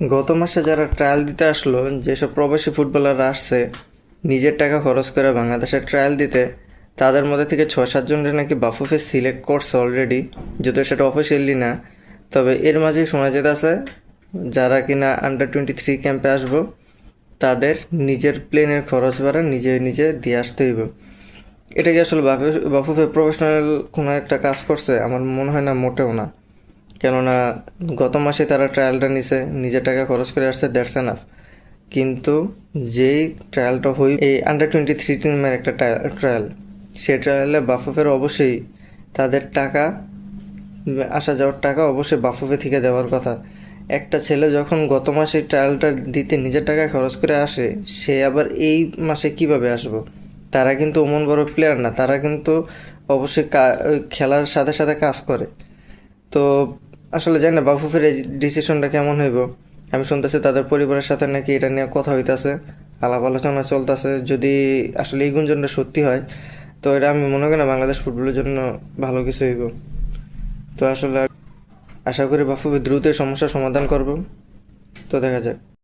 গত মাসে যারা ট্রায়াল দিতে আসলো, যেসব প্রবাসী ফুটবলাররা আসছে, নিজের টাকা খরচ করে বাংলাদেশে ট্রায়াল দিতে, তাদের মধ্যে থেকে ছয় সাতজনের নাকি বাফুফে সিলেক্ট করছে অলরেডি যদিও সেটা অফিসিয়ালি না। তবে এর মাঝেই শোনা যেতেছে, যারা কিনা আন্ডার টোয়েন্টি থ্রি ক্যাম্পে আসব, তাদের নিজের প্লেনের খরচ ভাড়া নিজে নিজে দিয়ে আসতে হইব। এটা কি আসলে বাফু বাফুফে প্রফেশনাল কোনো একটা কাজ করছে? আমার মনে হয় না, মোটেও না। কেননা গত মাসে তারা ট্রায়ালটা নিছে, নিজের টাকা খরচ করে আসছে দ্যাটস এনাফ কিন্তু যেই ট্রায়ালটা হই, এই আন্ডার টোয়েন্টি থ্রি টিমের একটা ট্রায়াল সেই ট্রায়ালে বাফুফের অবশ্যই তাদের টাকা, আসা যাওয়ার টাকা অবশ্যই বাফুফে থেকে দেওয়ার কথা। একটা ছেলে যখন গত মাসে ট্রায়ালটা দিতে নিজের টাকা খরচ করে আসে, সে আবার এই মাসে কীভাবে আসব? তারা কিন্তু অমন বড় প্লেয়ার না, তারা কিন্তু অবশ্যই খেলার সাথে সাথে কাজ করে। তো আসলে জানি না, বাফুফের এই ডিসিশনটা কেমন হইব? আমি শুনতেছি তাদের পরিবারের সাথে নাকি এটা নিয়ে কথা হইতেছে, আলাপ আলোচনা চলতেছে। যদি আসলে এই গুঞ্জনটা সত্যি হয়, তো এটা আমি মনে করি না বাংলাদেশ ফুটবলের জন্য ভালো কিছু হইব। তো আসলে আশা করি বাফুফে দ্রুত সমস্যার সমাধান করব। তো দেখা যাক।